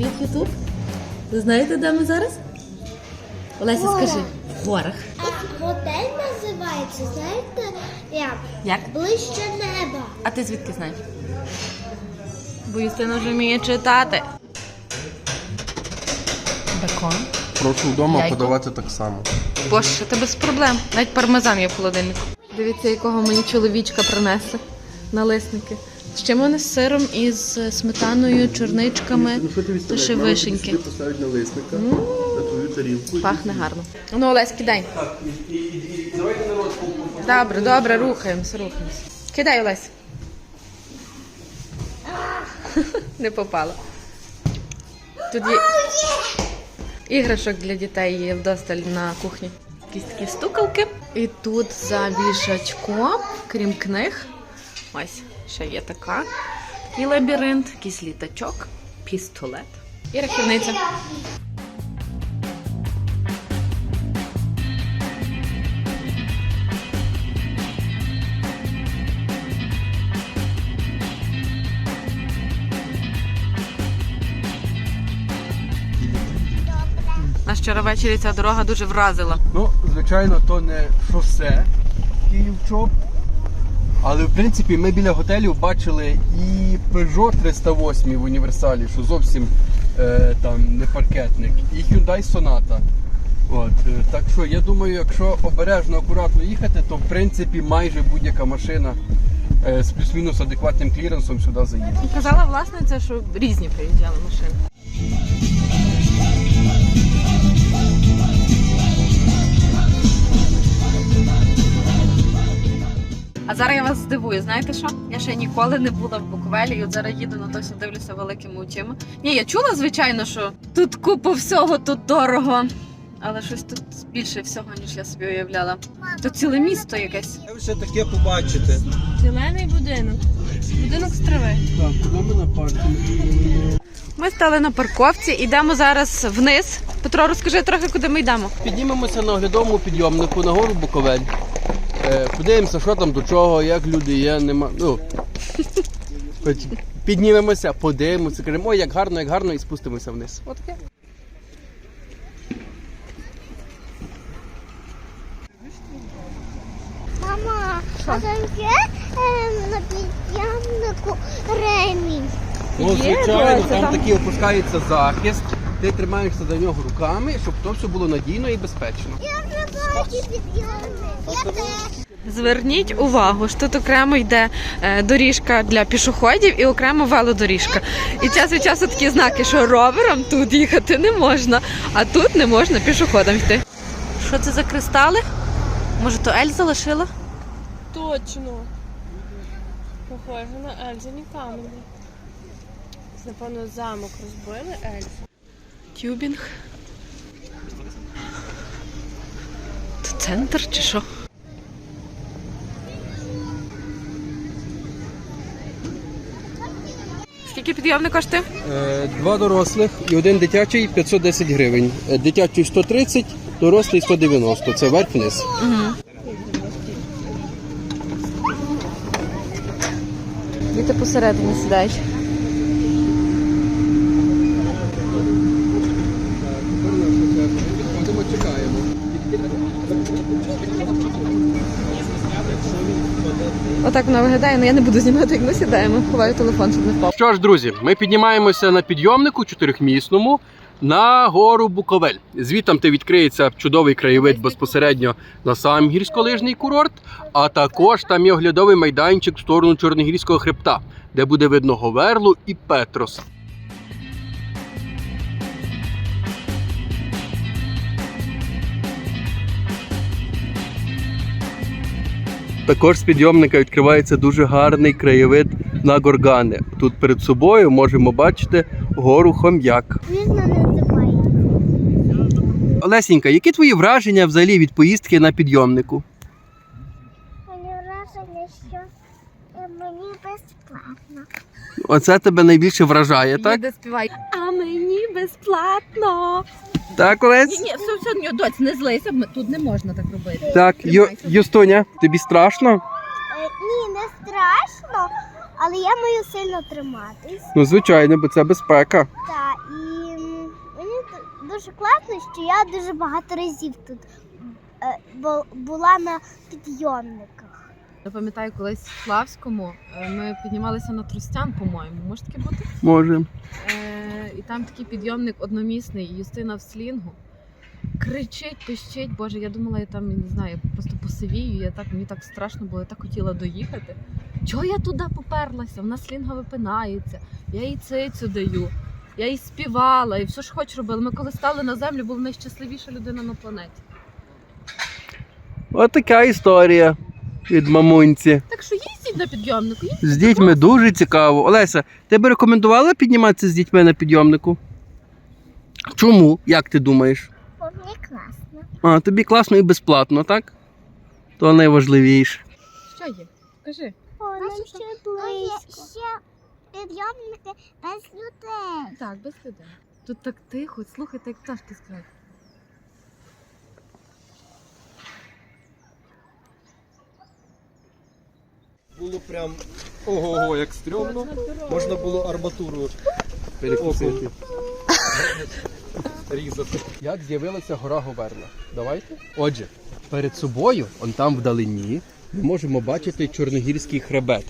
Привіт, Ютуб. Знаєте, де ми зараз? Олеся, скажи. В горах. Готель називається, знаєте, як? Як? Ближче неба. А ти звідки знаєш? Бо Юстина вже вміє читати. Бекон. Прошу вдома Яйко. подавати так само. Боже, це без проблем. Навіть пармезан є в холодильнику. Дивіться, якого мені чоловічка принесли налисники. Ще вони з сиром і з сметаною, чорничками та ще вишеньки. поставити налисника на твою тарілку. Пахне гарно. Ну, Олесь, кидай. Добре, добре, рухаємося, рухаємося. Кидай, Олесь. Не попало. Тут є іграшок для дітей є вдосталь на кухні. Якісь такі стукалки. І тут за вішачком, крім книг, ось ще є така. Такий лабіринт, якийсь літачок, пістолет і рахівниця. Нас вчора ввечері ця дорога дуже вразила. Ну, звичайно, то не шосе Київ-Чоп. Але в принципі ми біля готелю бачили і Peugeot 308 в універсалі, що зовсім е, там не паркетник, і Hyundai Sonata. От, е, так що я думаю, якщо обережно, акуратно їхати, то в принципі майже будь-яка машина е, з плюс-мінус адекватним кліренсом сюди заїде. Казала власниця, що різні приїжджали машини. А зараз я вас здивую, знаєте що? Я ще ніколи не була в Буковелі, і от зараз їду на то, дивлюся великими очима. Ні, я чула, звичайно, що тут купа всього, тут дорого. Але щось тут більше всього, ніж я собі уявляла. Тут ціле місто якесь. Ви все таке побачите. Зелений будинок. Будинок з трави. Так, куди ми на паркінг? Ми стали на парковці, йдемо зараз вниз. Петро, розкажи трохи, куди ми йдемо. Піднімемося на оглядовому підйомнику на гору Буковель. Е, подивимося, що там до чого, як люди є, нема. Ну, піднімемося, подивимося, кажемо, ой, як гарно, як гарно, і спустимося вниз. Отаке. Мама, а там є ем, на підйомнику ремінь? Ну, звичайно, там такий опускається захист. Ти тримаєшся за нього руками, щоб то все було надійно і безпечно. Я вже бачу. Я теж. Зверніть увагу, що тут окремо йде е, доріжка для пішоходів і окремо велодоріжка. І час від часу такі знаки, що роверам тут їхати не можна, а тут не можна пішоходам йти. Що це за кристали? Може, то Ель залишила? Точно. Похоже на Ельзані камені. Напевно, замок розбили Ельзу. Тюбінг. Це центр чи що? Скільки підйомник коштує? Е, Два дорослих і один дитячий 510 гривень. Е, Дитячий 130, дорослий 190. Це верх-вниз. Діти посередині сідають. Вона виглядає, але я не буду знімати, як ми сідаємо. Ховаю телефон, щоб не впав. Що ж, друзі, ми піднімаємося на підйомнику чотирьохмісному на гору Буковель. Звідтам ти відкриється чудовий краєвид безпосередньо на сам гірськолижний курорт, а також там є оглядовий майданчик в сторону Чорногірського хребта, де буде видно Говерлу і Петрос. Також з підйомника відкривається дуже гарний краєвид на горгани. Тут перед собою можемо бачити гору Хом'як. Олесінька, які твої враження взагалі від поїздки на підйомнику? Мені враження, що мені безплатно. Оце тебе найбільше вражає, так? А мені безплатно. Так, Ні, Олесь? ні, все, все, ні, доць, не злися, ми- тут не можна так робити. Так, Ю, Юстоня, тобі страшно? Е, Ні, не страшно, але я маю сильно триматись. Ну, звичайно, бо це безпека. Та і мені дуже класно, що я дуже багато разів тут е, бу- була на підйомниках. Я пам'ятаю, колись в Славському е, ми піднімалися на Тростян, по-моєму. Може таке бути? Може. Е, і там такий підйомник одномісний, Юстина в слінгу. Кричить, пищить. Боже, я думала, я там не знаю, я просто посивію. Я так мені так страшно було, я так хотіла доїхати. Чого я туди поперлася? Вона слінга випинається, я їй цицю даю. Я їй співала і все ж хоч робила. Ми коли стали на землю, була найщасливіша людина на планеті. От така історія від мамунці. Так що їздіть на підйомнику. З дітьми дуже цікаво. Олеся, ти би рекомендувала підніматися з дітьми на підйомнику? Чому? Як ти думаєш? Бо мені класно. А, тобі класно і безплатно, так? То найважливіше. Що є? Кажи. О, нам ще близько. Ще підйомники без людей. Так, без людей. Тут так тихо, слухайте, як пташки скажуть. Було прям ого-го, як стрьомно. Можна було арматуру перекусити. Різати. Як з'явилася гора Говерла? Давайте. Отже, перед собою, он там вдалині, ми можемо бачити Чорногірський хребет.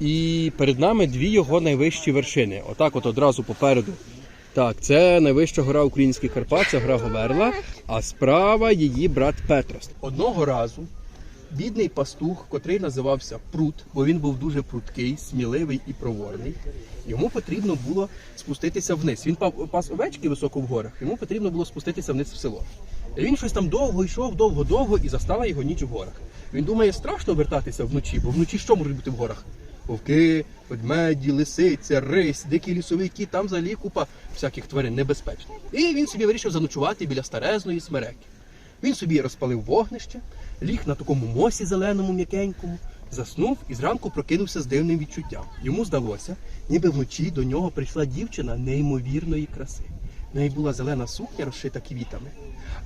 І перед нами дві його найвищі вершини. Отак, от одразу попереду. Так, це найвища гора Українських Карпат, це гора Говерла, а справа її брат Петрос. Одного разу бідний пастух, котрий називався Прут, бо він був дуже пруткий, сміливий і проворний. Йому потрібно було спуститися вниз. Він пас овечки високо в горах, йому потрібно було спуститися вниз в село. І він щось там довго йшов, довго-довго, і застала його ніч в горах. Він думає, страшно вертатися вночі, бо вночі що може бути в горах? Вовки, ведмеді, лисиця, рись, дикі лісовий кіт, там взагалі купа всяких тварин небезпечних. І він собі вирішив заночувати біля старезної смереки. Він собі розпалив вогнище, ліг на такому мосі зеленому, м'якенькому, заснув і зранку прокинувся з дивним відчуттям. Йому здалося, ніби вночі до нього прийшла дівчина неймовірної краси. В неї була зелена сукня, розшита квітами,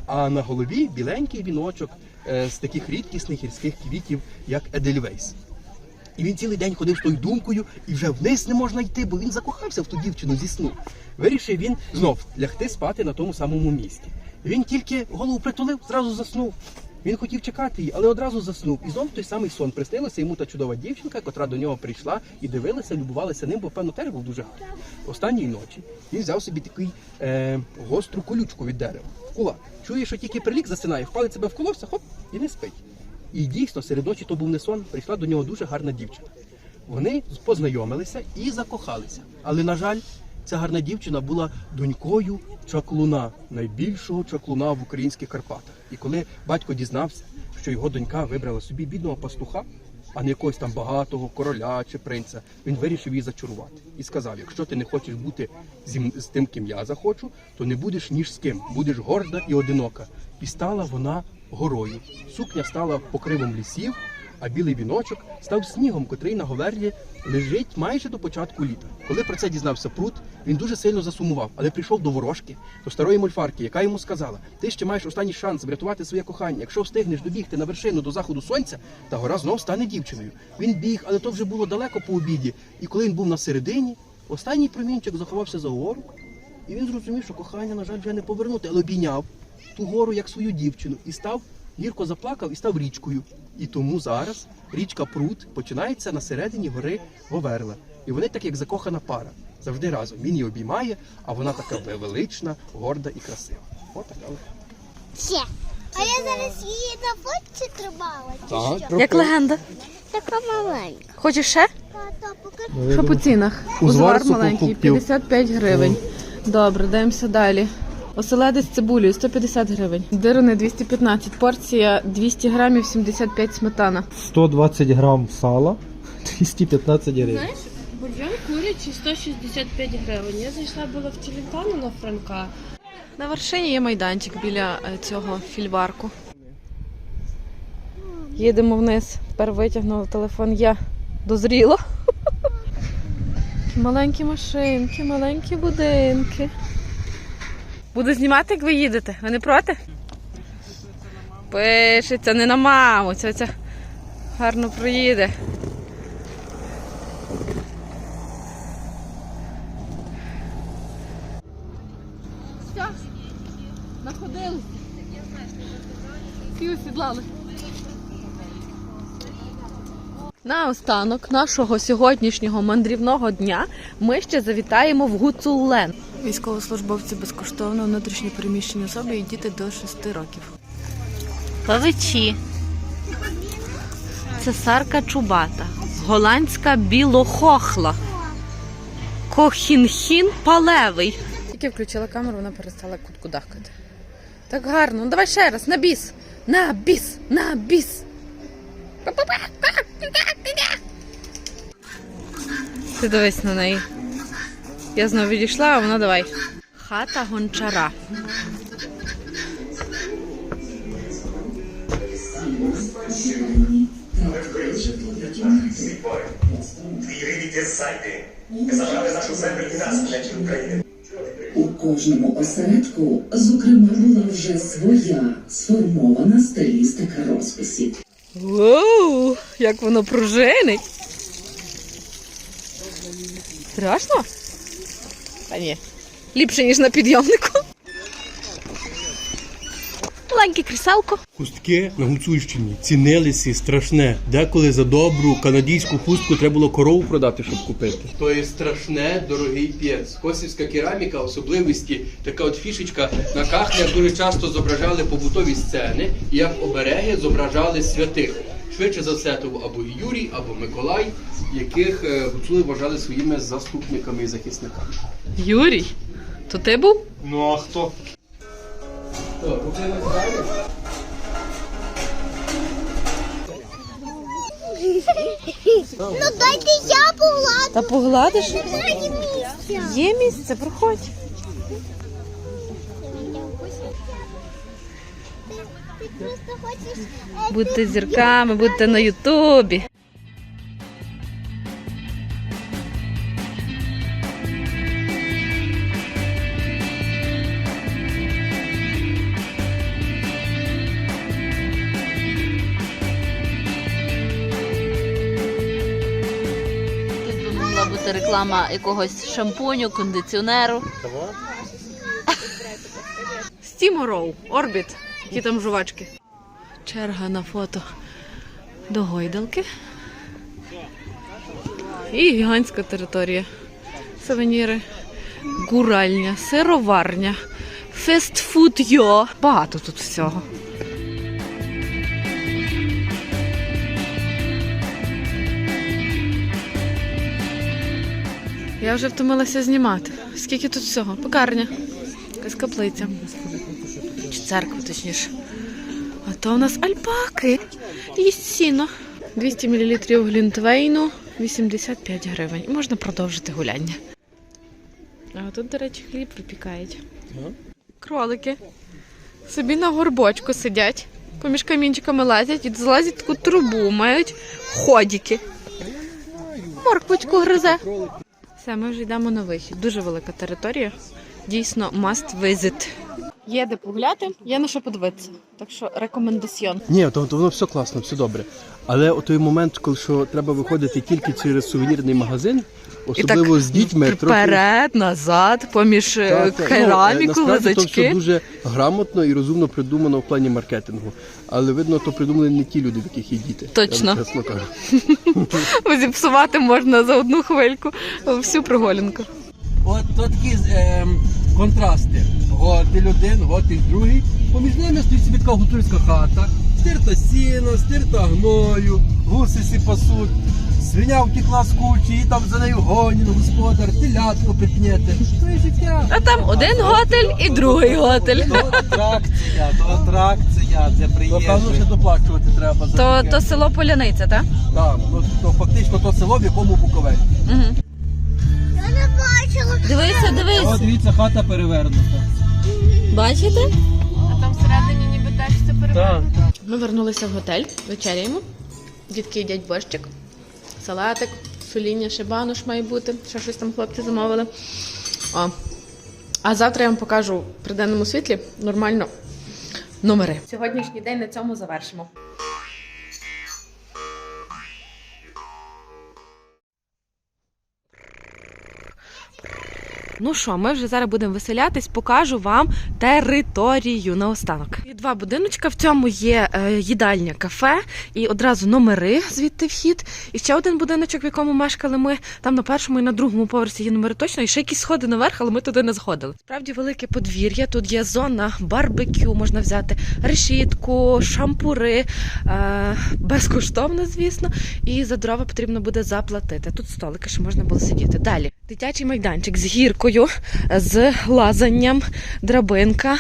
а на голові біленький віночок е, з таких рідкісних гірських квітів, як Едельвейс. І він цілий день ходив з тою думкою, і вже вниз не можна йти, бо він закохався в ту дівчину зі сну. Вирішив він знов лягти спати на тому самому місці. Він тільки голову притулив, зразу заснув. Він хотів чекати її, але одразу заснув. І знов той самий сон приснилася йому та чудова дівчинка, котра до нього прийшла і дивилася, любувалася ним, бо певно теж був дуже гарний. Останньої ночі він взяв собі такий е, гостру колючку від дерева в кулак. Чує, що тільки прилік засинає, впалить себе в колося, хоп, і не спить. І дійсно, серед ночі то був не сон, прийшла до нього дуже гарна дівчина. Вони познайомилися і закохалися. Але, на жаль, ця гарна дівчина була донькою чаклуна, найбільшого чаклуна в українських Карпатах. І коли батько дізнався, що його донька вибрала собі бідного пастуха, а не якогось там багатого короля чи принца, він вирішив її зачарувати і сказав: якщо ти не хочеш бути з тим, ким я захочу, то не будеш ніж з ким, будеш горда і одинока. І стала вона горою. Сукня стала покривом лісів, а білий віночок став снігом, котрий на говерлі лежить майже до початку літа. Коли про це дізнався Прут, він дуже сильно засумував, але прийшов до ворожки, до старої мольфарки, яка йому сказала: ти ще маєш останній шанс врятувати своє кохання. Якщо встигнеш добігти на вершину до заходу сонця, та гора знов стане дівчиною. Він біг, але то вже було далеко по обіді. І коли він був на середині, останній промінчик заховався за гору, і він зрозумів, що кохання, на жаль, вже не повернути, але обійняв ту гору як свою дівчину і став гірко заплакав і став річкою. І тому зараз річка Прут починається на середині гори Говерла. І вони так як закохана пара. Завжди разом. Він її обіймає, а вона така велична, горда і красива. От така. от. А я зараз її на фотці тримала. чи Так, що? Як легенда. Така маленька. Хочеш ще? Тато, покажи. Що по цінах? Узвар маленький, 55 гривень. Добре, даємося далі. Оселедець з цибулею 150 гривень. Дирони 215. Порція 200 грамів 75 сметана. 120 грам сала, 215 гривень. Знаєш, бульйон курячий 165 гривень. Я зайшла була в Челентану на Франка. На вершині є майданчик біля е, цього фільварку. Їдемо вниз. Тепер витягнула телефон. Я дозріла. Маленькі машинки, маленькі будинки. Буду знімати, як ви їдете. Ви не проти? Пишеться не на маму. Це, це гарно проїде. Все, находили. Пів сідлали осідлали. Наостанок нашого сьогоднішнього мандрівного дня ми ще завітаємо в Гуцулен. Військовослужбовці безкоштовно внутрішньо переміщені особи і діти до 6 років. Павичі. Цесарка чубата. Голландська білохохла. Кохінхін палевий. Тільки включила камеру, вона перестала куткудахкати. Так гарно. Ну давай ще раз, на біс. На біс, на біс. Ти дивись на неї. Я знову відійшла, а вона давай. Хата гончара. Відвідайте нашу землю і нас, плечі України. У кожному осередку, зокрема, була вже своя сформована стилістика розписів. Воу, як воно пружинить. Страшно? Та ні. Ліпше, ніж на підйомнику. Маленьке кріселко. Хустки на Гуцульщині цінилися страшне. Деколи за добру канадійську хустку треба було корову продати, щоб купити. То є страшне дорогий п'єц. Косівська кераміка, особливості, така от фішечка на кахлях дуже часто зображали побутові сцени, і як обереги зображали святих. Швидше за все, то був або Юрій, або Миколай, яких е, гуцули вважали своїми заступниками і захисниками. Юрій, то ти був? Ну а хто? Ну дайте я погладу. Та погладиш? Немає місця. Є місце, проходь. Е, Будьте зірками, будьте на Ютубі. Бути реклама якогось шампуню, кондиціонеру. Стімороу, Орбіт. Які там жувачки. Черга на фото до гойдалки. І гігантська територія. Сувеніри, гуральня, сироварня, фестфуд йо. Багато тут всього. Я вже втомилася знімати. Скільки тут всього? Пекарня. Якась каплиця. Чи церква, точніше. А то у нас альпаки. Їсть сіно. 200 мл глінтвейну, 85 гривень. І можна продовжити гуляння. А тут, до речі, хліб випікають. Кролики. Собі на горбочку сидять, поміж камінчиками лазять і злазять таку трубу, мають ходіки. Морквочку гризе. Все, ми вже йдемо на вихід. Дуже велика територія. Дійсно, must visit. Є де погуляти, є на що подивитися. Так що рекомендаціон. Ні, то, то воно все класно, все добре. Але о той момент, коли що треба виходити тільки через сувенірний магазин, особливо з дітьми, трохи. вперед, назад, поміж е, Так, так. Ну, е, кераміку, насправді то все лизачки. дуже грамотно і розумно придумано в плані маркетингу. Але видно, то придумали не ті люди, в яких є діти. Точно. Вам чесно кажу. Зіпсувати можна за одну хвильку всю прогулянку. От то такі е, контрасти. Готель один, готель другий. Поміж ними стоїть собі така гуцульська хата. Стирта сіно, стирта гною, гуси сі пасуть. Свиня втекла з кучі, і там за нею гонін, господар, телятко питнєте. То життя. А там один готель і другий готель. То атракція, то атракція для То певно ще доплачувати треба за То, таке. то село Поляниця, так? Так, ну, то фактично то село, в якому Буковель. Угу. Не бачила. Дивися, О, дивись. дивіться, хата перевернута. Бачите? А там всередині ніби теж все перебрано. Ми вернулися в готель, вечеряємо. Дітки їдять борщик, салатик, соління, ще банош має бути. Ще щось там хлопці замовили. О. А завтра я вам покажу при денному світлі нормально номери. Сьогоднішній день на цьому завершимо. Ну що, ми вже зараз будемо веселятись, покажу вам територію наостанок. І два будиночка. В цьому є е, їдальня, кафе і одразу номери звідти вхід. І ще один будиночок, в якому мешкали ми. Там на першому і на другому поверсі є номери точно. І ще якісь сходи наверх, але ми туди не зходили. Справді велике подвір'я. Тут є зона барбекю, можна взяти решітку, шампури. Е, безкоштовно, звісно. І за дрова потрібно буде заплатити. Тут столики, що можна було сидіти. Далі дитячий майданчик з гіркою, з лазанням, драбинка.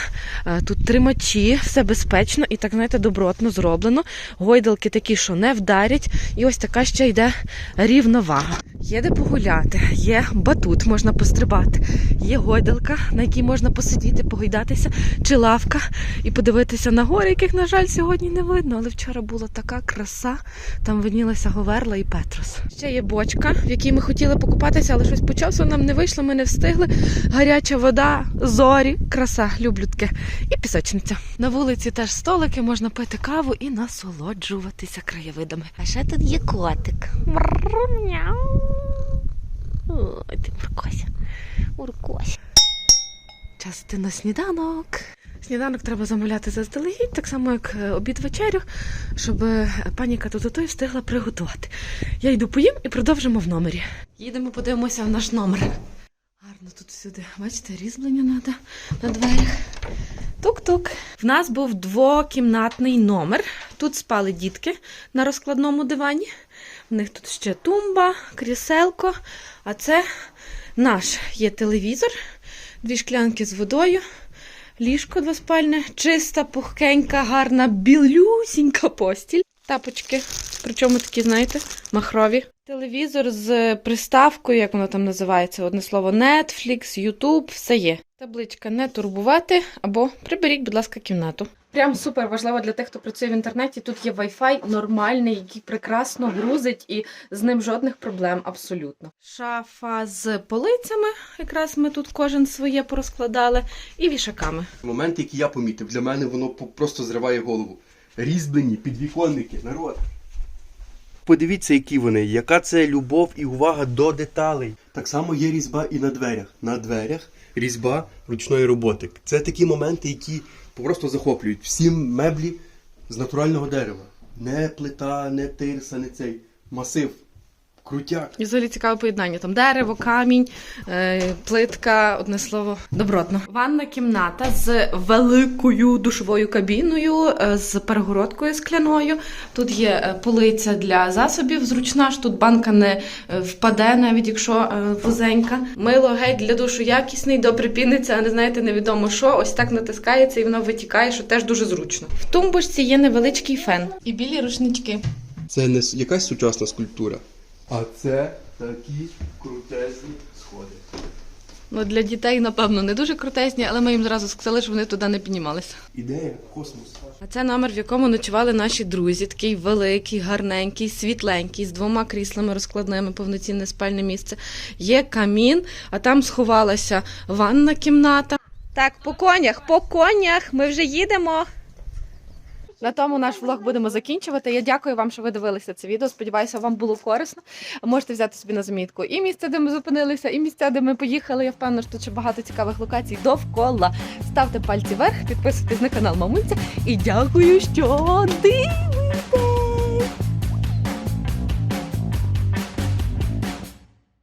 Е, Тут тримачі, все безпечно і так, знаєте, добротно зроблено. Гойдалки такі, що не вдарять. І ось така ще йде рівновага. Є де погуляти, є батут, можна пострибати, є гойдалка, на якій можна посидіти, погойдатися, чи лавка і подивитися на гори, яких, на жаль, сьогодні не видно. Але вчора була така краса. Там виднілася Говерла і Петрос. Ще є бочка, в якій ми хотіли покупатися, але щось по нам не вийшло, ми не встигли. Гаряча вода, зорі, краса, люблю таке. І пісочниця. На вулиці теж столики, можна пити каву і насолоджуватися краєвидами. А ще тут є котик. Мяу. Ой, ти Муркося. Муркося. Час йти на сніданок. Сніданок треба замовляти заздалегідь, так само як е, обід вечерю, щоб е, пані Катутутой встигла приготувати. Я йду поїм і продовжимо в номері. Їдемо, подивимося в наш номер. Гарно тут всюди, бачите, різьблення треба на дверях. Тук-тук. В нас був двокімнатний номер. Тут спали дітки на розкладному дивані. В них тут ще тумба, кріселко. А це наш є телевізор, дві шклянки з водою, ліжко двоспальне, чиста, пухкенька, гарна, білюсінька постіль. Тапочки, причому такі, знаєте, махрові. Телевізор з приставкою, як воно там називається, одне слово, Netflix, YouTube, все є. Табличка не турбувати або приберіть, будь ласка, кімнату. Прям супер важливо для тих, хто працює в інтернеті. Тут є Wi-Fi нормальний, який прекрасно грузить і з ним жодних проблем абсолютно. Шафа з полицями, якраз ми тут кожен своє порозкладали, і вішаками. Момент, який я помітив, для мене воно просто зриває голову. Різьблені підвіконники, народ. Подивіться, які вони, яка це любов і увага до деталей. Так само є різьба і на дверях. На дверях різьба ручної роботи. Це такі моменти, які просто захоплюють. Всі меблі з натурального дерева. Не плита, не тирса, не цей масив. Крутяк. І взагалі цікаве поєднання. Там дерево, камінь, е, плитка, одне слово, добротно. Ванна кімната з великою душовою кабіною, е, з перегородкою скляною. Тут є е, полиця для засобів, зручна ж тут банка не впаде, навіть якщо е, вузенька. Мило геть для душу якісний, добре піниться, а не знаєте, невідомо що. Ось так натискається і воно витікає, що теж дуже зручно. В тумбочці є невеличкий фен і білі рушнички. Це не якась сучасна скульптура, а це такі крутезні сходи. Ну, для дітей, напевно, не дуже крутезні, але ми їм зразу сказали, що вони туди не піднімалися. Ідея космос. А це номер, в якому ночували наші друзі. Такий великий, гарненький, світленький, з двома кріслами розкладними, повноцінне спальне місце. Є камін, а там сховалася ванна кімната. Так, по конях, по конях. Ми вже їдемо. На тому наш влог будемо закінчувати. Я дякую вам, що ви дивилися це відео. Сподіваюся, вам було корисно. Можете взяти собі на замітку і місце, де ми зупинилися, і місця, де ми поїхали. Я впевнена, що тут ще багато цікавих локацій довкола. Ставте пальці вверх, підписуйтесь на канал Мамульця і дякую, що дивитесь!